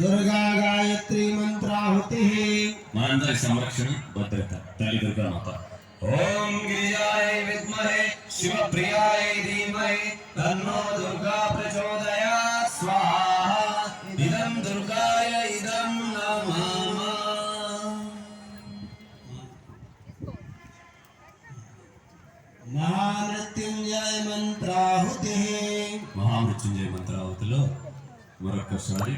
దుర్గా గాయత్రి మంత్రాహుతి మనందరి సంరక్షణ భద్రత తల్లి దుర్గా మాత ఓం గిరిజాయ విద్మహే శివ ప్రియాయ ధీమహి తన్నో దుర్గా ప్రచోదయాత్ స్వాహా ఇదం దుర్గాయ ఇదం నమః మహామృత్యుంజయ మంత్రాహుతి మహామృత్యుంజయ మంత్రావతిలో మరొకసారి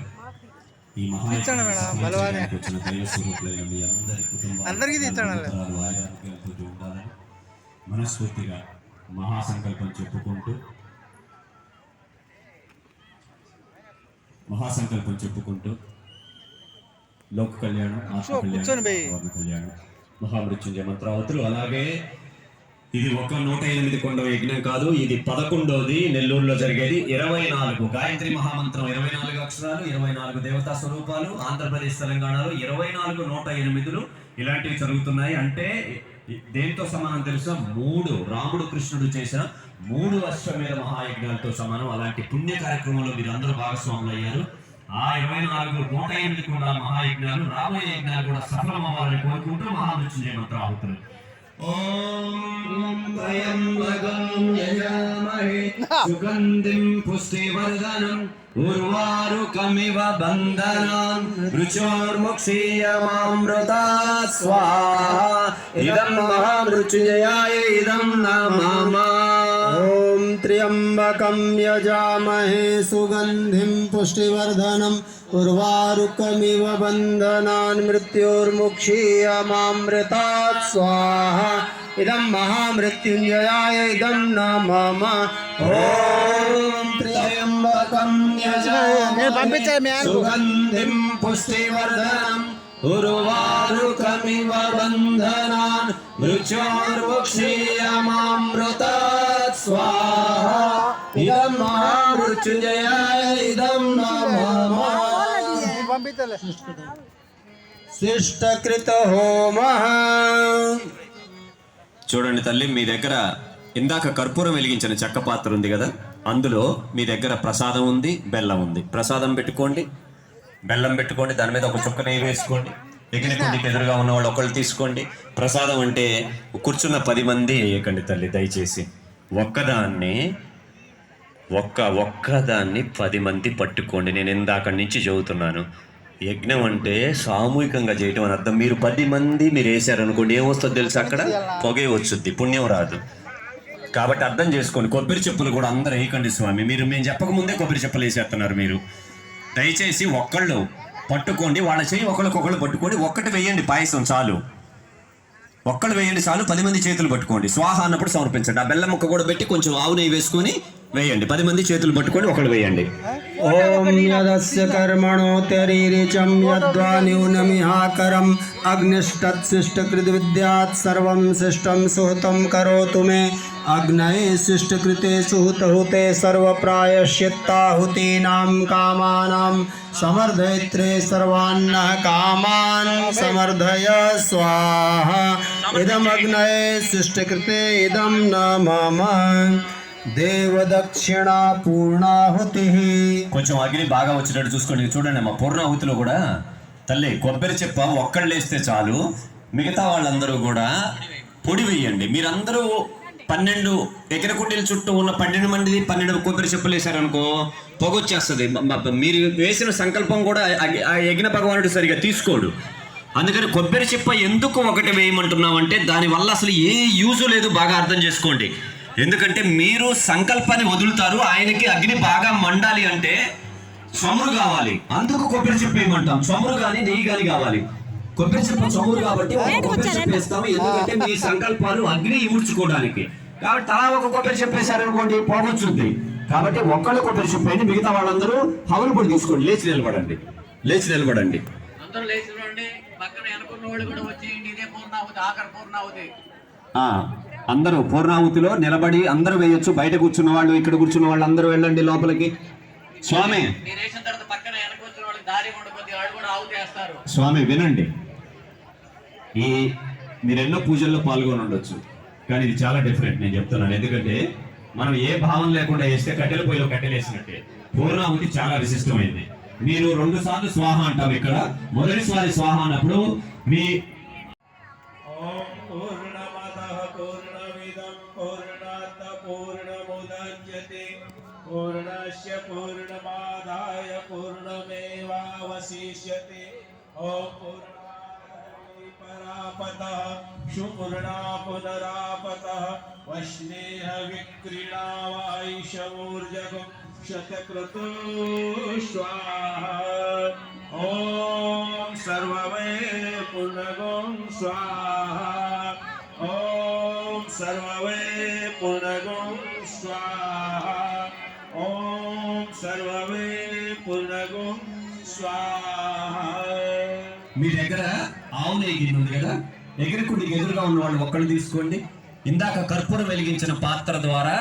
ఈ తెచ్చాడు మేడం, బలవానే. మహామృత్యుంజయానికి వచ్చిన దైవ స్వరూపులైన మీ అందరి కుటుంబాలు ఉండాలని మనస్ఫూర్తిగా మహాసంకల్పం చెప్పుకుంటూ మహాసంకల్పం చెప్పుకుంటూ లోక కళ్యాణం ఆత్మ కళ్యాణం కళ్యాణం మహామృత్యుంజయ మంత్రావతులు అలాగే ఇది ఒక నూట ఎనిమిది కొండవ యజ్ఞం కాదు ఇది పదకొండవది నెల్లూరులో జరిగేది. ఇరవై నాలుగు గాయత్రి మహామంత్రం ఇరవై నాలుగు అక్షరాలు ఇరవై నాలుగు దేవతా స్వరూపాలు ఆంధ్రప్రదేశ్ తెలంగాణలో ఇరవై నాలుగు నూట ఎనిమిదిలు ఇలాంటివి జరుగుతున్నాయి. అంటే దేంతో సమానం తెలుసా? మూడు రాముడు కృష్ణుడు చేసిన మూడు అశ్వమేధ మహాయజ్ఞాలతో సమానం. అలాంటి పుణ్య కార్యక్రమంలో మీరు అందరూ భాగస్వాములు అయ్యారు. ఆ ఇరవై నాలుగు నూట ఎనిమిది కూడా మహాయజ్ఞాలు రాబోయే యజ్ఞాలు కూడా సఫలం అవ్వాలని కోరుకుంటూ మహామృత్యుంజయ మంత్రాహుతులు ఓం त्र्यम्बकं सुगंधि सुगन्धिं पुष्टिवर्धनम् उर्वारुकमिव बन्धनान् रुचोर्मुक्षीयमामृता स्वाहा इदं महामृत्युजयाय इदं नमः ॐ त्र्यम्बकं यजामहे सुगन्धिं पुष्टिवर्धनम् उर्वारुकमिव बन्धनान् स्वाहा ఇదం మహామృత్యుంజయాయ ఇదం నమః ఓం త్ర్యంబకం నేను పంపించాను మీ యజామహే ఆయనకు. సుగంధిం పుష్టివర్ధనం ఉర్వారుకమివ బంధనాన్ మృచోర్ముక్షీయమామృతాత్ స్వాహా ఇదం మహామృత్యుంజయాయ చూడండి తల్లి మీ దగ్గర ఇందాక కర్పూరం వెలిగించిన చెక్క పాత్ర ఉంది కదా? అందులో మీ దగ్గర ప్రసాదం ఉంది బెల్లం ఉంది. ప్రసాదం పెట్టుకోండి బెల్లం పెట్టుకోండి దాని మీద ఒక చుక్క నెయ్యి వేసుకోండి. ఎగిరికుండికి ఎదురుగా ఉన్న వాళ్ళు ఒకళ్ళు తీసుకోండి. ప్రసాదం అంటే కూర్చున్న పది మంది వేయకండి తల్లి దయచేసి. ఒక్కదాన్ని ఒక్క ఒక్కదాన్ని పది మంది పట్టుకోండి. నేను ఇందాక నుంచి చదువుతున్నాను యజ్ఞం అంటే సామూహికంగా చేయటం అని అర్థం. మీరు పది మంది మీరు వేసారనుకోండి ఏమొస్తుంది తెలుసు అక్కడ? పొగే వచ్చుద్ది పుణ్యం రాదు. కాబట్టి అర్థం చేసుకోండి. కొబ్బరి చెప్పులు కూడా అందరూ వేయకండి స్వామి. మీరు మేము చెప్పకముందే కొబ్బరి చెప్పులు వేసేస్తున్నారు మీరు. దయచేసి ఒక్కళ్ళు పట్టుకోండి. వాళ్ళ చేయి ఒకళ్ళకొకళ్ళు పట్టుకోండి. ఒక్కటి వేయండి పాయసం చాలు. ఒక్కళ్ళు వేయండి చాలు. పది మంది చేతులు పట్టుకోండి. స్వాహ అన్నప్పుడు సమర్పించండి. ఆ బెల్లం ముక్క కూడా పెట్టి కొంచెం ఆవు నెయ్యి వేసుకొని వేయండి. పది మంది చేతులు పట్టుకొని ఒకళ్ళు వేయండి. ओम यदस्य कर्मणोऽतिरीरिचं यद्वा न्यूनमिहाकरम्। अग्निष्टत्सिष्टकृद्विद्यात् सर्वं शिष्टं सुहृतं करोतु मे। अग्नये शिष्टकृते सुहृतहुते सर्वप्रायश्चित्ताहुतीनां कामानां। समर्धयित्रे सर्वान्नः कामान् समर्धय स्वाहा। इदमग्नये शिष्टकृते इदं न मम। దేవదక్షిణా పూర్ణాహుతి. కొంచెం అగ్ని బాగా వచ్చేటట్టు చూసుకోండి. చూడండి మా పూర్ణాహుతిలో కూడా తల్లి కొబ్బరి చెప్ప ఒక్కళ్ళు వేస్తే చాలు. మిగతా వాళ్ళందరూ కూడా పొడి వేయండి. మీరందరూ పన్నెండు ఎకర కుండీల చుట్టూ ఉన్న పన్నెండు మంది పన్నెండు కొబ్బరి చెప్పులు వేశారనుకో పొగొచ్చేస్తుంది. వచ్చేస్తుంది మీరు వేసిన సంకల్పం కూడా ఆ యజ్ఞ భగవానుడు సరిగా తీసుకోడు. అందుకని కొబ్బరి చెప్ప ఎందుకు ఒకటి వేయమంటున్నామంటే దానివల్ల అసలు ఏ యూజు లేదు బాగా అర్థం చేసుకోండి. ఎందుకంటే మీరు సంకల్పాన్ని వదులుతారు ఆయనకి అగ్ని బాగా మండాలి అంటే చమురు కావాలి. అందుకు కొబ్బరి చెప్ప వేయమంటాం చమురు కానీ నెయ్యి కానీ కావాలి. కొబ్బరి చెప్ప చమురు కాబట్టి ఒక కొబ్బరి చెప్ప వేస్తాము. ఎందుకంటే మీ సంకల్పాలు అగ్ని ఇముడ్చుకోవడానికి. కాబట్టి తలా ఒక కొబ్బరి చెప్పేశారనుకోండి పోగొచ్చుద్ది. కాబట్టి ఒక్కళ్ళు కొబ్బరి చెప్పండి మిగతా వాళ్ళందరూ హవలు పొడి తీసుకోండి. లేచి నిలబడండి. లేచి నిలబడండి. అందరూ లేచి చూడండి. పక్కన వాళ్ళు కూడా వచ్చేయండి. ఇదే పూర్ణావతి ఆఖరి అందరూ పూర్ణాహుతిలో నిలబడి అందరూ వేయొచ్చు. బయట కూర్చున్న వాళ్ళు ఇక్కడ కూర్చున్న వాళ్ళు అందరూ వెళ్ళండి లోపలికి. స్వామి. స్వామి వినండి. ఈ మీరు ఎన్నో పూజల్లో పాల్గొని ఉండొచ్చు. కానీ ఇది చాలా డిఫరెంట్ నేను చెప్తున్నాను. ఎందుకంటే మనం ఏ భావం లేకుండా వేస్తే కట్టెల పొయ్యిలో కట్టెలు వేసినట్టే. పూర్ణాహుతి చాలా విశిష్టమైంది. మీరు రెండు సార్లు స్వాహ అంటాం ఇక్కడ. మొదటిసారి స్వాహ అన్నప్పుడు మీ भविष्यति। परापतः शुपूर्णा पुनरापतः वश्नेह विक्रीणावायिषमूर्जगं शतक्रतो। स्वाहा। ॐ सर्वमे पुनगों स्वाहा। ॐ सर्वमे पुनगों स्वाहा। ॐ सर्वमे पुनगों स्वाहा। ఆవు నెయ్యి గిన్నె ఉంది కదా ఎగిరికుడికి ఎదురుగా ఉన్న వాళ్ళు ఒక్కళ్ళు తీసుకోండి ఇందాక కర్పూరం వెలిగించిన పాత్ర ద్వారా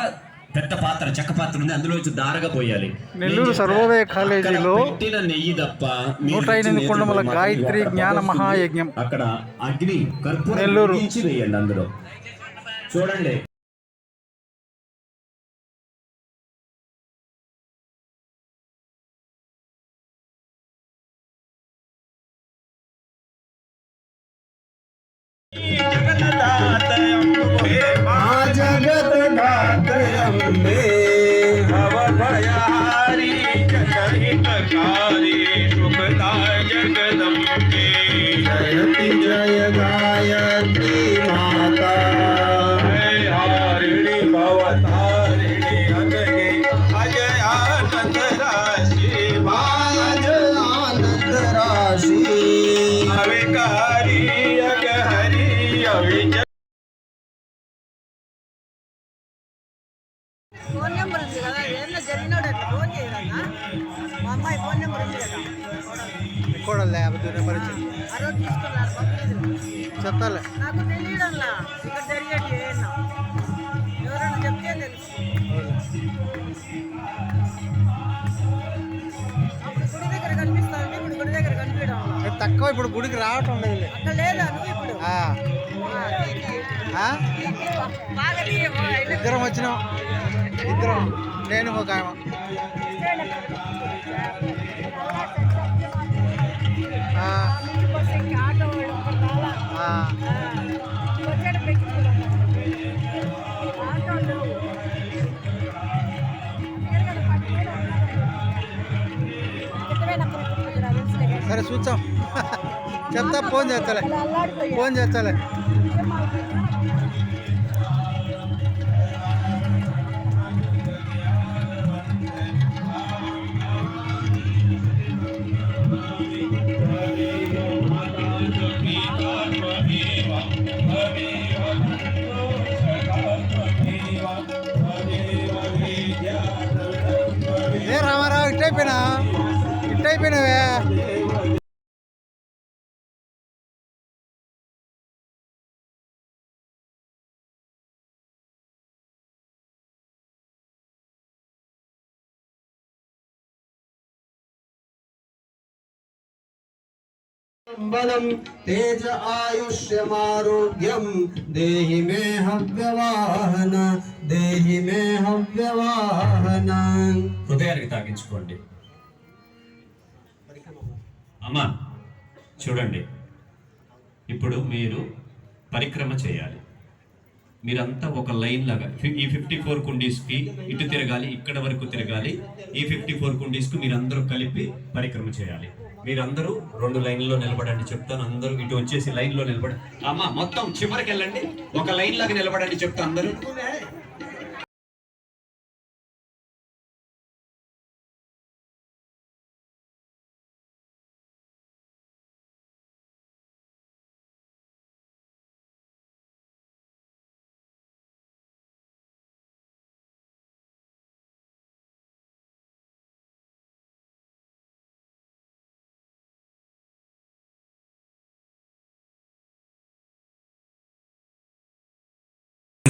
పెద్ద పాత్ర చెక్క పాత్ర ఉంది అందులో దారగా పోయాలి నెల్లూరు సర్వోదయ కాలేజీలో నెయ్యి తప్ప నూట ఎనిమిది కుండముల గాయత్రి జ్ఞాన. మహాయజ్ఞం. అక్కడ అగ్ని కర్పూరం నెల్లూరు. వేయండి అందులో చూడండి I'm the man. Phone number ఉంది కదా ఏమన్నా జరిగినాడు అట్లా ఫోన్ చేయరాదా మా అమ్మాయి ఫోన్ నెంబర్ ఉంది కదా కూడా లేకపోతే నెంబర్ ఇచ్చింది ఆ రోజు తీసుకున్నారు పంపించలేదు చెప్తాలే నాకు తెలియడంలా ఇక్కడ ఏమన్నా ఎవరైనా చెప్తే తెలుసు అప్పుడు గుడి దగ్గర కనిపిస్తా ఉంది ఇప్పుడు గుడి దగ్గర కనిపించడం తక్కువ ఇప్పుడు గుడికి రావటం లేదు నువ్వు ఇప్పుడు ఇద్దరం వచ్చినాం ఇద్దరం నేను ఒక ఆమె. సరే చూద్దాం. చెప్తా ఫోన్ చేస్తాలే. ఫోన్ చేస్తాలే. బలం తేజ ఆయుష్యమారోగ్యం దేహి మే హవ్యవాహన దేహి మే హవ్యవాహన. హృదయానికి తాగించుకోండి అమ్మా చూడండి. ఇప్పుడు మీరు పరిక్రమ చేయాలి. మీరంతా ఒక లైన్ లాగా ఈ ఫిఫ్టీ ఫోర్ కుండీస్కి ఇటు తిరగాలి ఇక్కడ వరకు తిరగాలి ఈ ఫిఫ్టీ ఫోర్ కుండీస్కి మీరందరూ కలిపి పరిక్రమ చేయాలి. మీరందరూ రెండు లైన్లో నిలబడండి చెప్తాను అందరూ ఇటు వచ్చేసి లైన్లో నిలబడి అమ్మ మొత్తం చివరికి వెళ్ళండి. ఒక లైన్ లాగా నిలబడండి చెప్తా అందరూ.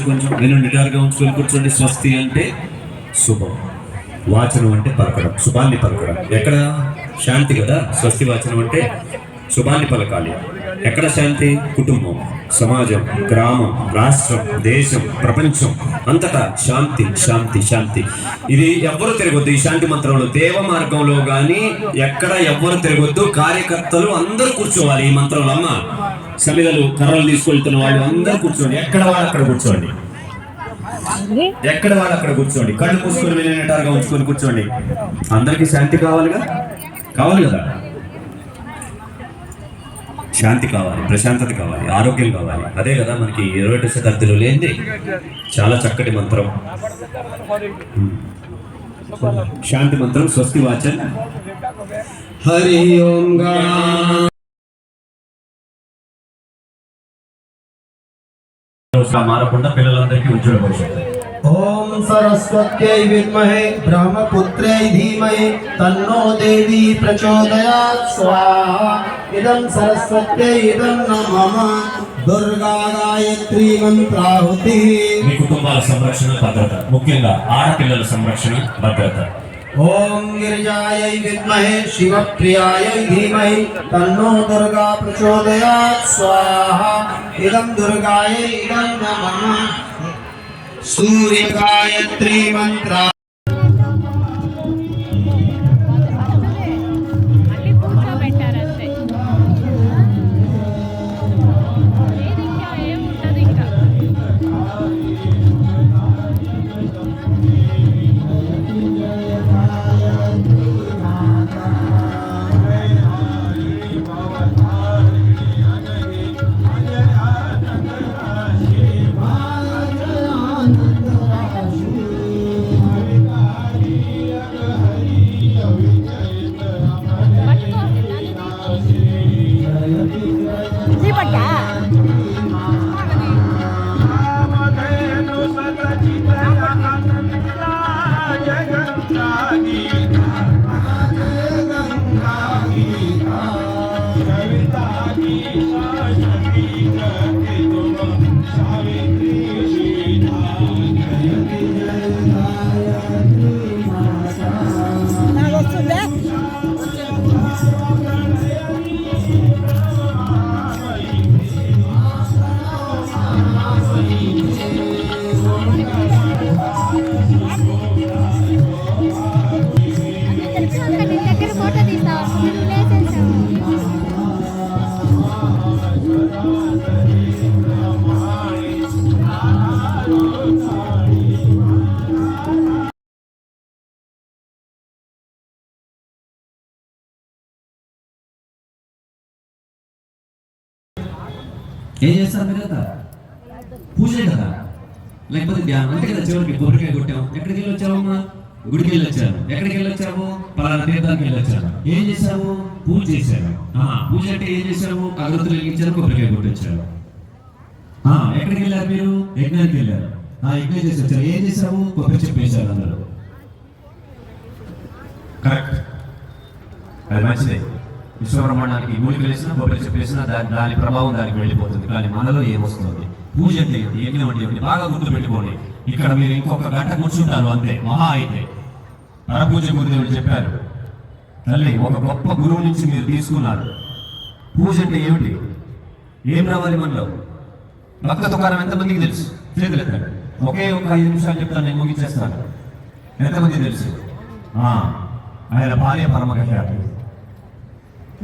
కొంచెం నేను నిటారుగా ఉంచుకొని కూర్చోండి. స్వస్తి అంటే శుభం. వాచనం అంటే పలకడం. శుభాన్ని పలకడం. ఎక్కడ? శాంతి కదా? స్వస్తి వాచనం అంటే శుభాన్ని పలకాలి. ఎక్కడ శాంతి? కుటుంబం సమాజం గ్రామం రాష్ట్రం దేశం ప్రపంచం. అంతటా శాంతి శాంతి శాంతి. ఇది ఎవ్వరు తిరగొద్దు. ఈ శాంతి మంత్రంలో దేవ మార్గంలో కానీ ఎక్కడ ఎవ్వరు తిరగొద్దు. కార్యకర్తలు అందరూ కూర్చోవాలి ఈ మంత్రంలో. అమ్మ సమిదలు కర్రలు తీసుకెళ్తున్న వాళ్ళు అందరూ కూర్చోండి. ఎక్కడ వాళ్ళు అక్కడ కూర్చోండి. ఎక్కడ వాళ్ళు అక్కడ కూర్చోండి. కళ్ళు మూసుకొని వెళ్ళినట్టుగా ఉంచుకొని కూర్చోండి. అందరికీ శాంతి కావాలిగా? కావాలి కదా? శాంతి కావాలి ప్రశాంతత కావాలి ఆరోగ్యం కావాలి. అదే కదా మనకి ఇరవై ఒకటి శతాబ్దిలో లేనిది. చాలా చక్కటి మంత్రం. శాంతి మంత్రం స్వస్తి వాచన్. హరి ఓం మారకుండా పిల్లలందరికీ ఉజ్వల భవిష్యత్తు. ఓం సరస్వత్యై విద్మహే బ్రహ్మపుత్ర్యై ధీమహి తన్నో దేవి ప్రచోదయాత్. స్వాహా. ఇదం సరస్వత్యై ఇదం నమః. దుర్గా గాయత్రీ మంత్రాహుతి. మీ కుటుంబాల సంరక్షణ భద్రత. ముఖ్యంగా ఆడపిల్లల సంరక్షణ భద్రత. ఓం గిరిజాయై విద్మహే శివప్రియాయై ధీమహి తన్నో దుర్గా ప్రచోదయాత్ స్వాహా ఇదం దుర్గాయై ఇదం నమః సూర్య గాయత్రీ Tadi, tadi. ఏం చేస్తారు మీరు కదా? పూజే కదా లేకపోతే ధ్యానం. అంతే కదా చివరికి కొబ్బరికాయ కొట్టాము. ఎక్కడికి వెళ్ళి వచ్చావమ్మా గుడికి వెళ్ళి వచ్చాము ఎక్కడికి వెళ్ళి వచ్చాము పలానా తీర్థానికి వెళ్ళి వచ్చాము ఏం చేశాము? పూజ చేశాము. పూజ అంటే ఏం చేశాము? అగరత్తులు వెలిగించారు కొబ్బరికాయ కొట్టొచ్చారు. ఎక్కడికి వెళ్ళారు మీరు? యజ్ఞానికి వెళ్ళారు. ఆ యజ్ఞం చేసి వచ్చారు. ఏం చేశాము? కొబ్బరి చెప్పేశారు అందరూ. కరెక్ట్ అది మంచిదే. విశ్వబ్రహ్మాండానికి మూలికలు వేసినా బొబ్బలు చెప్పేసినా దాని దాని ప్రభావం దానికి వెళ్ళిపోతుంది. కానీ మనలో ఏమొస్తుంది పూజ అంటే యజ్ఞం అంటే బాగా గుర్తు పెట్టుకోండి ఇక్కడ మీరు ఇంకొక గంట కూర్చుంటారు అంతే. మహా అయితే. పరపూజ గురుదేవుడు చెప్పారు? తల్లి ఒక గొప్ప గురువు నుంచి మీరు తీసుకున్నారు. పూజ అంటే ఏమిటి? ఏం రావాలి మనలో? భక్త తుకారం ఎంతమందికి తెలుసు? చేతులు ఒకే ఒక ఐదు నిమిషాలు చెప్తాను నేను ముగించేస్తాను. ఎంతమంది తెలుసు? ఆయన భార్య పరమ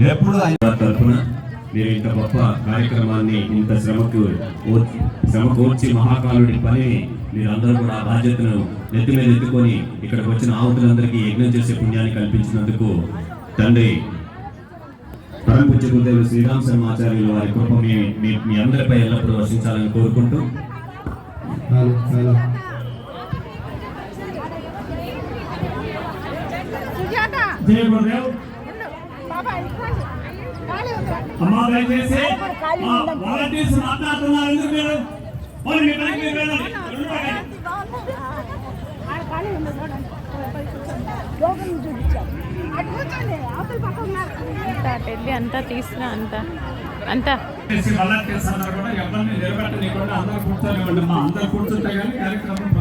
ఎప్పుడు ఆయన తరఫున మీరు ఇంత గొప్ప కార్యక్రమాన్ని ఇంత శ్రమకు శ్రమకు వచ్చి మహాకాలుడి పనిని మీరందరూ కూడా ఆ బాధ్యతను నెత్తి మీద ఎత్తుకొని ఇక్కడికి వచ్చిన ఆవుతులందరికీ యజ్ఞం చేసే పుణ్యాన్ని కల్పించినందుకు తండ్రి పరమ పూజ్య గురుదేవులు శ్రీరామ్ శర్మ ఆచార్యులు వారి కృప మీ మీ- మీ అందరిపై ఎల్లప్పుడూ వర్షించాలని కోరుకుంటూ. జయ గురుదేవ్! అమ్మా దయచేసి వాలంటీర్స్ మాట్లాడుతున్నారు. ఎందుకు మీరు? వాళ్ళు మీ పనికి మీరు వెళ్ళండి. ఉన్నారు అంతా తీసినా అంతా. అంతా. వాలంటీర్స్ అందరూ కూడా ఎవరిని నిలబెట్టనీయకుండా అందరూ కూర్చొని ఉండి మా అందరూ కూర్చుంటే కానీ కార్యక్రమం